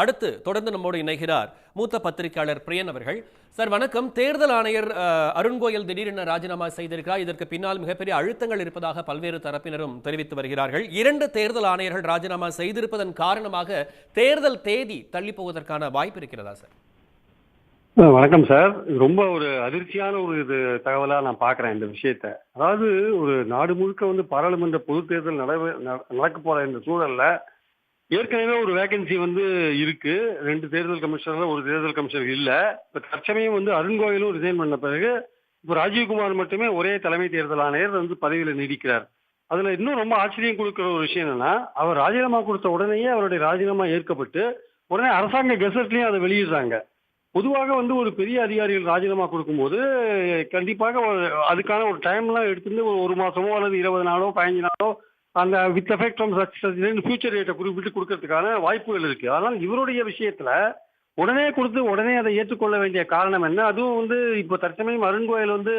அடுத்து தொடர்ந்து நம்மோடு இணைகிறார் மூத்த பத்திரிகையாளர் பிரியன் அவர்கள். சார் வணக்கம். தேர்தல் ஆணையர் அருண்கோயல் அருண் திடீரென ராஜினாமா செய்திருக்கிறார். இதற்கு பின்னால் மிகப்பெரிய அழுத்தங்கள் இருப்பதாக பல்வேறு தரப்பினரும் தெரிவித்து வருகிறார்கள். இரண்டு தேர்தல் ஆணையர்கள் ராஜினாமா செய்திருப்பதன் காரணமாக தேர்தல் தேதி தள்ளி போவதற்கான வாய்ப்பு இருக்கிறதா சார்? வணக்கம் சார். ரொம்ப ஒரு அதிர்ச்சியான ஒரு இது தகவலா நான் பார்க்குறேன் இந்த விஷயத்த. அதாவது ஒரு நாடு முழுக்க வந்து பாராளுமன்ற பொது தேர்தல் நடக்க போற இந்த சூழல்ல ஏற்கனவே ஒரு வேகன்சி வந்து இருக்கு. ரெண்டு தேர்தல் கமிஷனர் ஒரு தேர்தல் கமிஷனர் இல்ல. இப்ப தற்சமயம் வந்து அருண் கோயிலும் ரிசைன் பண்ண பிறகு இப்போ ராஜீவ்குமார் மட்டுமே ஒரே தலைமை தேர்தல் ஆணையர் வந்து பதவியில் நீடிக்கிறார். அதுல இன்னும் ரொம்ப ஆச்சரியம் கொடுக்குற ஒரு விஷயம் என்னன்னா அவர் ராஜினாமா கொடுத்த உடனேயே அவருடைய ராஜினாமா ஏற்கப்பட்டு உடனே அரசாங்க கெசட்லயும் அதை வெளியிடுறாங்க. பொதுவாக வந்து ஒரு பெரிய அதிகாரிகள் ராஜினாமா கொடுக்கும்போது கண்டிப்பாக அதுக்கான ஒரு டைம்லாம் எடுத்துட்டு ஒரு ஒரு மாசமோ அல்லது இருபது நாளோ பதினஞ்சு நாளோ அந்த வித் எஃபெக்ட் ஃப்ரம் ஃபியூச்சர் டேட்டை குறிப்பிட்டு கொடுக்கறதுக்கான வாய்ப்புகள் இருக்கு. ஆனால் இவருடைய விஷயத்துல உடனே கொடுத்து உடனே அதை ஏற்றுக்கொள்ள வேண்டிய காரணம் என்ன? அதுவும் வந்து இப்போ தற்சமயம் அருண் கோயல் வந்து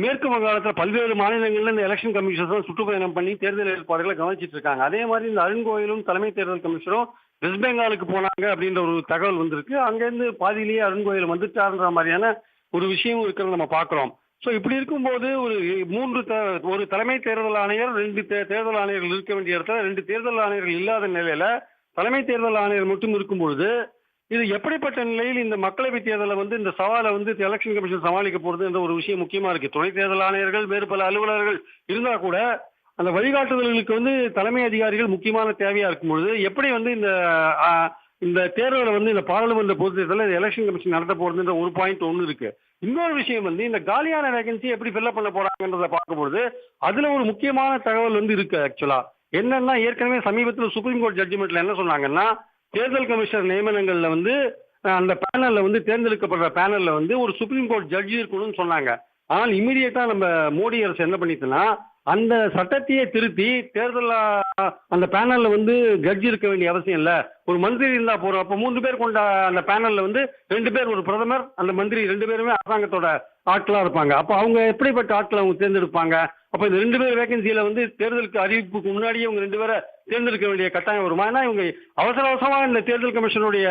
மேற்கு வங்காளத்தில் பல்வேறு மாநிலங்களில் இந்த எலெக்ஷன் கமிஷனரும் சுற்றுப்பயணம் பண்ணி தேர்தல் ஏற்பாடுகளை கவனிச்சிட்டு இருக்காங்க. அதே மாதிரி இந்த அருண் கோயிலும் தலைமை தேர்தல் கமிஷனரும் வெஸ்ட் பெங்காலுக்கு போனாங்க அப்படின்ற ஒரு தகவல் வந்திருக்கு. அங்கேருந்து பாதியிலேயே அருண் கோயில் வந்துட்டாருன்ற மாதிரியான ஒரு விஷயம் இருக்கிறத நம்ம பார்க்குறோம். ஸோ இப்படி இருக்கும்போது ஒரு மூன்று த ஒரு தலைமை தேர்தல் ஆணையர் ரெண்டு தே- தேர்தல் ஆணையர்கள் இருக்க வேண்டிய இடத்துல ரெண்டு தேர்தல் ஆணையர்கள் இல்லாத நிலையில தலைமை தேர்தல் ஆணையர் மட்டும் இருக்கும் பொழுது இது எப்படிப்பட்ட நிலையில் இந்த மக்களவை தேர்தலை வந்து இந்த சவாலை வந்து எலெக்ஷன் கமிஷன் சமாளிக்க போகிறது என்ற ஒரு விஷயம் முக்கியமா இருக்கு. துணை தேர்தல் ஆணையர்கள் வேறு பல அலுவலர்கள் இருந்தா கூட அந்த வழிகாட்டுதல்களுக்கு வந்து தலைமை அதிகாரிகள் முக்கியமான தேவையா இருக்கும் பொழுது எப்படி வந்து இந்த இந்த தேர்தலை வந்து இந்த பாராளுமன்ற பொது தேர்தலில் எலெக்ஷன் கமிஷன் நடத்த போறதுன்ற ஒரு பாயிண்ட் ஒன்று இருக்கு. இன்னொரு விஷயம் வந்து இந்த காலியான வேகன்சி எப்படி ஃபில்அப் பண்ண போறாங்கன்றத பார்க்கும்பொழுது அதுல ஒரு முக்கியமான தகவல் வந்து இருக்கு ஆக்சுவலா என்னன்னா ஏற்கனவே சமீபத்தில் சுப்ரீம் கோர்ட் ஜட்ஜ்மெண்ட்ல என்ன சொன்னாங்கன்னா தேர்தல் கமிஷனர் நியமனங்கள்ல வந்து அந்த பேனல்ல வந்து தேர்ந்தெடுக்கப்படுற பேனல்ல வந்து ஒரு சுப்ரீம் கோர்ட் ஜட்ஜி இருக்கணும்னு சொன்னாங்க. ஆனால் இமீடியட்டா நம்ம மோடி அரசு என்ன பண்ணிட்டுனா அந்த சட்டத்தையே திருத்தி தேர்தல் அந்த பேனல்ல வந்து ஜட்ஜி இருக்க வேண்டிய அவசியம் இல்ல. ஒரு மந்திரி இருந்தா போறோம் அப்ப மூன்று பேர் கொண்ட அந்த பேனல்ல வந்து ரெண்டு பேர் ஒரு பிரதமர் அந்த மந்திரி ரெண்டு பேருமே அரசாங்கத்தோட ஆட்களா இருப்பாங்க. அப்ப அவங்க எப்படிப்பட்ட ஆட்களை அவங்க தேர்ந்தெடுப்பாங்க? அப்ப இந்த ரெண்டு பேர் வேகன்சியில வந்து தேர்தலுக்கு அறிவிப்புக்கு முன்னாடியே இவங்க ரெண்டு பேரை தேர்ந்தெடுக்க வேண்டிய கட்டாயம் வருமா? ஏன்னா இவங்க அவசர அவசரமா இந்த தேர்தல் கமிஷனுடைய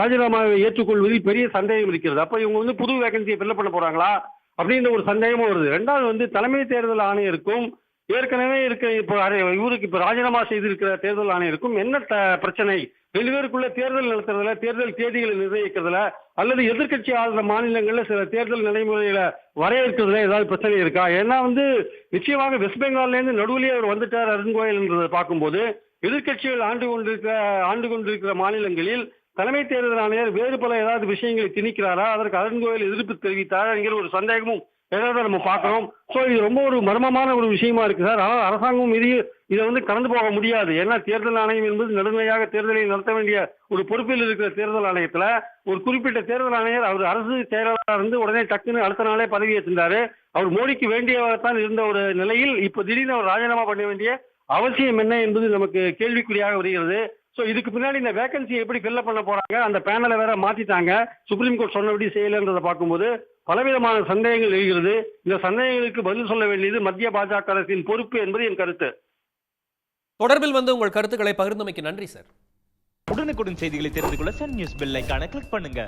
ராஜினாமாவை ஏற்றுக்கொள்வதில் பெரிய சந்தேகம் இருக்கிறது. அப்ப இவங்க வந்து புது வேகன்சியை ஃபில்அப் பண்ண போறாங்களா? அப்படின்ற ஒரு சந்தேகமும் வருது. ரெண்டாவது வந்து தலைமை தேர்தல் ஆணையருக்கும் ஏற்கனவே இருக்க இப்போ இவருக்கு இப்போ ராஜினாமா செய்திருக்கிற தேர்தல் ஆணையருக்கும் என்ன த- பிரச்சனை? ரெண்டு தேர்தல் நடத்துறதுல தேர்தல் தேதிகளை நிர்ணயிக்கிறதுல அல்லது எதிர்க்கட்சி ஆளுற மாநிலங்களில் சில தேர்தல் நடைமுறைகளை வரையறுக்கிறதுல ஏதாவது பிரச்சனை இருக்கா? ஏன்னா வந்து நிச்சயமாக வெஸ்ட் பெங்கால்லேருந்து இருந்து அவர் வந்துட்டார் அருண்கோயல்ன்றதை பார்க்கும்போது எதிர்க்கட்சிகள் ஆண்டு கொண்டிருக்கிற ஆண்டு கொண்டிருக்கிற மாநிலங்களில் தலைமை தேர்தல் ஆணையர் வேறு பல ஏதாவது விஷயங்களை திணிக்கிறாரா? அதற்கு அருண்கோயில் எதிர்ப்பு தெரிவித்தாரா? என்கிற ஒரு சந்தேகமும் ஏதாவது நம்ம பார்க்கிறோம். ஸோ இது ரொம்ப ஒரு மர்மமான ஒரு விஷயமா இருக்கு சார். ஆனால் அரசாங்கம் மீது இதை வந்து கடந்து போக முடியாது. ஏன்னா தேர்தல் ஆணையம் என்பது நடுநிலையாக தேர்தலை நடத்த வேண்டிய ஒரு பொறுப்பில் இருக்கிற தேர்தல் ஆணையத்தில் ஒரு குறிப்பிட்ட தேர்தல் ஆணையர் அவர் அரசு செயலாளராக இருந்து உடனே டக்குன்னு அடுத்த நாளே பதவியேற்றிருந்தாரு அவர் மோடிக்கு வேண்டியவர்தான் இருந்த ஒரு நிலையில் இப்போ திடீர்னு அவர் ராஜினாமா பண்ண வேண்டிய அவசியம் என்ன என்பது நமக்கு கேள்விக்குறியாக வருகிறது. ஸோ இதுக்கு பின்னாடி இந்த வேகன்சி எப்படி ஃபில்அப் பண்ண போறாங்க? அந்த பேனலை வேற மாத்திட்டாங்க. சுப்ரீம் கோர்ட் சொன்னபடி செய்யலைன்றதை பார்க்கும்போது பலவிதமான சந்தேகங்கள் எழுகிறது. இந்த சந்தேகங்களுக்கு பதில் சொல்ல வேண்டியது மத்திய பாஜக அரசின் பொறுப்பு என்பது என் கருத்து. தொடர்பில் வந்து உங்கள் கருத்துக்களை பகிர்ந்தமைக்கு நன்றி சார். உடனுக்குடன் செய்திகளை தெரிந்து கொள்ள சன் நியூஸ் பெல் ஐகானை கிளிக் பண்ணுங்க.